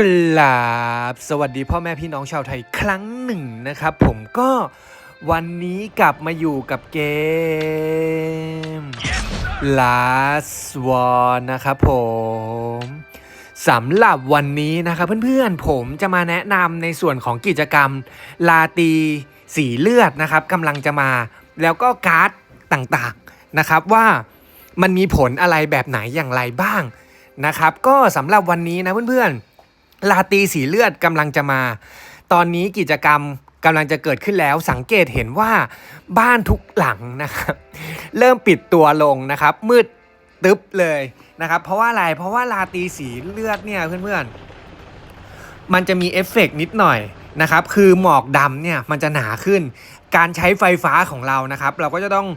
ครับสวัสดีพ่อแม่พี่น้องชาวไทยครั้งหนึ่งนะครับ ผมก็วันนี้กลับมาอยู่กับเกม Last War นะครับผมสำหรับวันนี้นะครับเพื่อนๆ ผมจะมาแนะนำในส่วนของกิจกรรม ลาตีสีเลือดนะครับกำลังจะมา แล้วก็การ์ดต่างๆนะครับว่ามันมีผลอะไรแบบไหนอย่างไรบ้างนะครับ ก็สำหรับวันนี้นะเพื่อนๆ ลาตีสีเลือดกำลังจะมา ตอนนี้กิจกรรมกำลังจะเกิดขึ้นแล้วสังเกตเห็นว่าบ้านทุกหลังนะครับ เริ่มปิดตัวลงนะครับ มืดตึ๊บเลยนะครับ เพราะว่าอะไรเพราะว่าลาตีสีเลือดเนี่ยเพื่อนๆ มันจะมีเอฟเฟกต์นิดหน่อยนะครับ คือหมอกดำเนี่ยมันจะหนาขึ้น การใช้ไฟฟ้าของเรานะครับ เราก็จะต้อง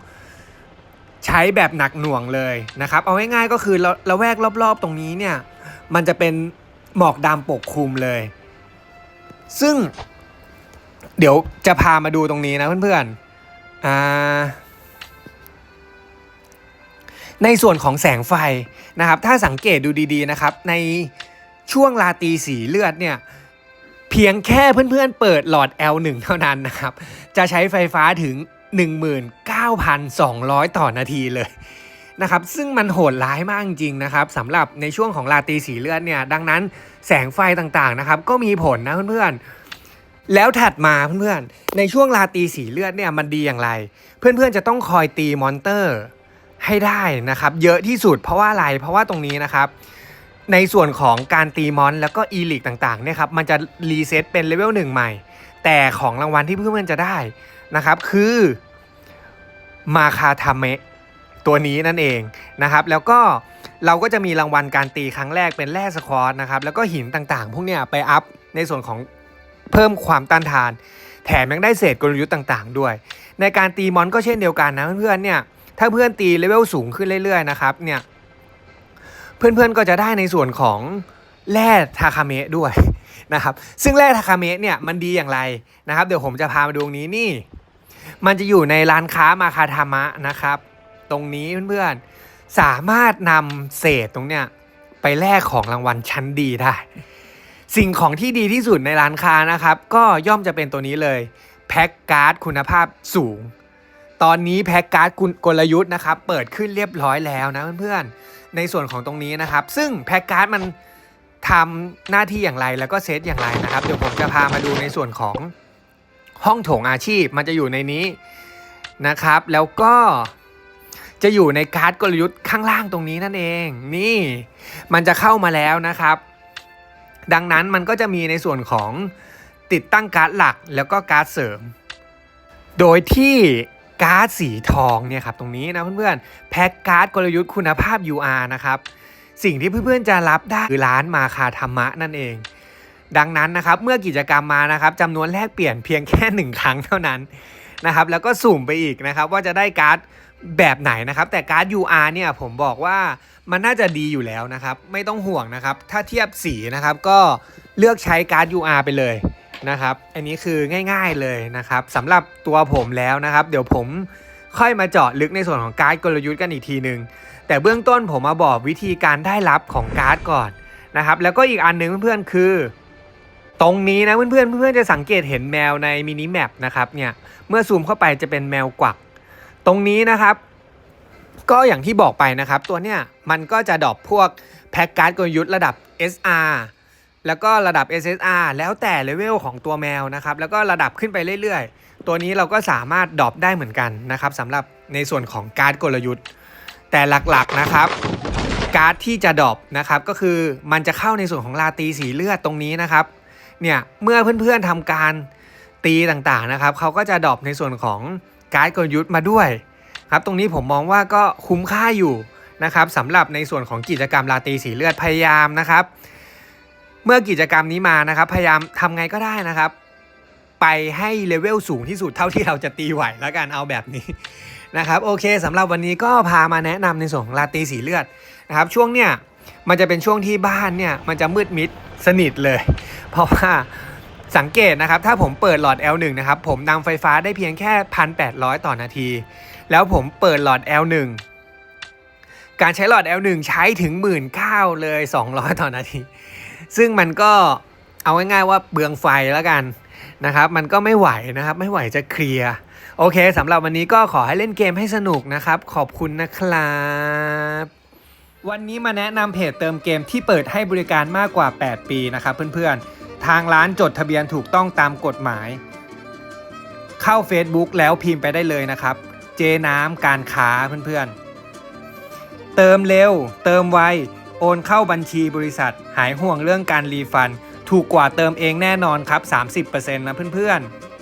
ใช้แบบหนักหน่วงเลยนะครับ เอาง่ายๆก็คือละละแวกรอบ ๆ ตรงนี้เนี่ย มันจะเป็น หมอกดำปกคลุมเลย ซึ่งเดี๋ยวจะพามาดูตรงนี้นะเพื่อนๆอ่าในส่วนของแสงไฟนะครับ ถ้าสังเกตดูดีๆนะครับ ในช่วงราตรีสีเลือดเนี่ย เพียงแค่เพื่อนๆเปิดหลอด L1 เท่านั้นนะครับ จะใช้ไฟฟ้าถึง 19,200 ต่อนาทีเลย นะครับซึ่งมันโหดร้ายมากจริงนะครับสำหรับในช่วงของราตรีสีเลือดเนี่ยดังนั้นแสงไฟต่างๆนะครับก็มีผลนะเพื่อนๆ แล้วถัดมาเพื่อนๆ ในช่วงราตรีสีเลือดเนี่ยมันดีอย่างไร เพื่อนๆจะต้องคอยตีมอนเตอร์ให้ได้นะครับเยอะที่สุดเพราะว่าอะไรเพราะว่าตรงนี้นะครับในส่วนของการตีมอนแล้วก็อีลิกต่างๆเนี่ยครับมันจะรีเซ็ตเป็นเลเวลหนึ่งใหม่ แต่ของรางวัลที่เพื่อนๆจะได้นะครับคือมาคาทาเมะ ตัวนี้นั่นเองนะครับแล้วก็เราก็จะมีรางวัลการตีครั้งแรกเป็นแร่สควอตนะครับแล้วก็หินต่างๆ พวกเนี้ยไปอัพในส่วนของเพิ่มความต้านทาน แถมยังได้เศษกลยุทธ์ต่างๆ ด้วย ในการตีมอนก็เช่นเดียวกันนะเพื่อนๆเนี่ยถ้าเพื่อนตีเลเวลสูงขึ้นเรื่อยๆนะครับเนี่ยเพื่อนๆก็จะได้ในส่วนของแร่ทาคาเมะด้วยนะครับซึ่งแร่ทาคาเมะเนี่ยมันดีอย่างไรนะครับ เดี๋ยวผมจะพามาดูงนี้นี่ มันจะอยู่ในร้านค้ามาคาทามะนะครับ ตรงนี้เพื่อนๆ สามารถนำเศษตรงเนี้ยไปแลกของรางวัลชั้นดีได้ สิ่งของที่ดีที่สุดในร้านค้านะครับ ก็ย่อมจะเป็นตัวนี้เลยแพ็คการ์ดคุณภาพสูง ตอนนี้แพ็คการ์ดกลยุทธ์นะครับ เปิดขึ้นเรียบร้อยแล้วนะเพื่อนๆ ในส่วนของตรงนี้นะครับ ซึ่งแพ็คการ์ดมันทำหน้าที่อย่างไรแล้วก็เซตอย่างไรนะครับ เดี๋ยวผมจะพามาดูในส่วนของห้องโถงอาชีพมันจะอยู่ในนี้นะครับ แล้วก็ จะอยู่ในการ์ดกลยุทธ์ข้างล่างตรงนี้นั่นเอง นี่มันจะเข้ามาแล้วนะครับ ดังนั้นมันก็จะมีในส่วนของติดตั้งการ์ดหลักแล้วก็การ์ดเสริม โดยที่การ์ดสีทองเนี่ยครับตรงนี้นะเพื่อนๆแพ็คการ์ดกลยุทธ์คุณภาพ UR นะครับสิ่งที่เพื่อนๆจะรับได้คือร้านมาคาธรรมะนั่นเอง ดังนั้นนะครับเมื่อกิจกรรมมานะครับจำนวนแลกเปลี่ยนเพียงแค่หนึ่งครั้งเท่านั้นนะครับแล้วก็สุ่มไปอีกนะครับว่าจะได้การ์ด แบบไหนนะครับ แต่การ์ด UR เนี่ยผมบอกว่ามันน่าจะดีอยู่แล้วนะครับ ไม่ต้องห่วงนะครับ ถ้าเทียบสีนะครับก็เลือกใช้การ์ด UR ไปเลยนะครับ อันนี้คือง่ายๆเลยนะครับสำหรับตัวผมแล้วนะครับ เดี๋ยวผมค่อยมาเจาะลึกในส่วนของการ์ดกลยุทธ์กันอีกทีหนึ่งแต่เบื้องต้นผมมาบอกวิธีการได้รับของการ์ดก่อนนะครับ แล้วก็อีกอันหนึงเพื่อนๆคือ ตรงนี้นะเพื่อนๆเพื่อนๆจะสังเกตเห็นแมวในมินิแมปนะครับเนี่ยเมื่อซูมเข้าไปจะเป็นแมวกวัก ตรงนี้นะครับก็อย่างที่บอกไปนะครับ ตัวเนี้ยมันก็จะดรอปพวกแพ็กการ์ดกลยุทธ์ระดับ SR แล้วก็ระดับ SSR แล้วแต่เลเวลของตัวแมวนะครับ แล้วก็ระดับขึ้นไปเรื่อยๆ ตัวนี้เราก็สามารถดรอปได้เหมือนกันนะครับสำหรับในส่วนของการ์ดกลยุทธ์ แต่หลักๆนะครับ การ์ดที่จะดรอปนะครับก็คือมันจะเข้าในส่วนของลาตีสีเลือดตรงนี้นะครับเนี่ยเมื่อเพื่อนๆทำการตีต่างๆนะครับเขาก็จะดรอปในส่วนของ การ์ดกลยุทธ์มาด้วยครับตรงนี้ผมมองว่าก็คุ้มค่าอยู่นะครับสำหรับในส่วนของกิจกรรมลาตีสีเลือดพยายามนะครับ เมื่อกิจกรรมนี้มานะครับ พยายามทำไงก็ได้นะครับ ไปให้เลเวลสูงที่สุดเท่าที่เราจะตีไหวแล้วกันเอาแบบนี้นะครับโอเคสำหรับวันนี้ก็พามาแนะนำในส่วนของลาตีสีเลือดนะครับ ช่วงเนี้ยมันจะเป็นช่วงที่บ้านเนี่ยมันจะมืดมิดสนิทเลย เพราะว่า สังเกตนะครับ ถ้าผมเปิดหลอด L1 นะครับ ผมนำไฟฟ้าได้เพียงแค่ 1,800 ต่อนาที แล้วผมเปิดหลอด L1 การใช้หลอด L1 ใช้ถึง 19,000เลย 200 ต่อนาที ซึ่งมันก็เอาง่ายๆว่าเบืองไฟแล้วกันนะครับ มันก็ไม่ไหวนะครับ ไม่ไหวจะเคลียร์ โอเคสำหรับวันนี้ก็ขอให้เล่นเกมให้สนุกนะครับ ขอบคุณนะครับ วันนี้มาแนะนำเพจเติมเกมที่เปิดให้บริการมากกว่า 8 ปีนะครับเพื่อนๆ ทางร้านจดทะเบียนถูกต้องตามกฎหมาย เข้า Facebook แล้วพิมพ์ไปได้เลยนะครับ เจน้ำการค้าเพื่อนๆ เติมเร็ว เติมไว โอนเข้าบัญชีบริษัท หายห่วงเรื่องการรีฟัน ถูกกว่าเติมเองแน่นอนครับ 30%นะเพื่อนๆ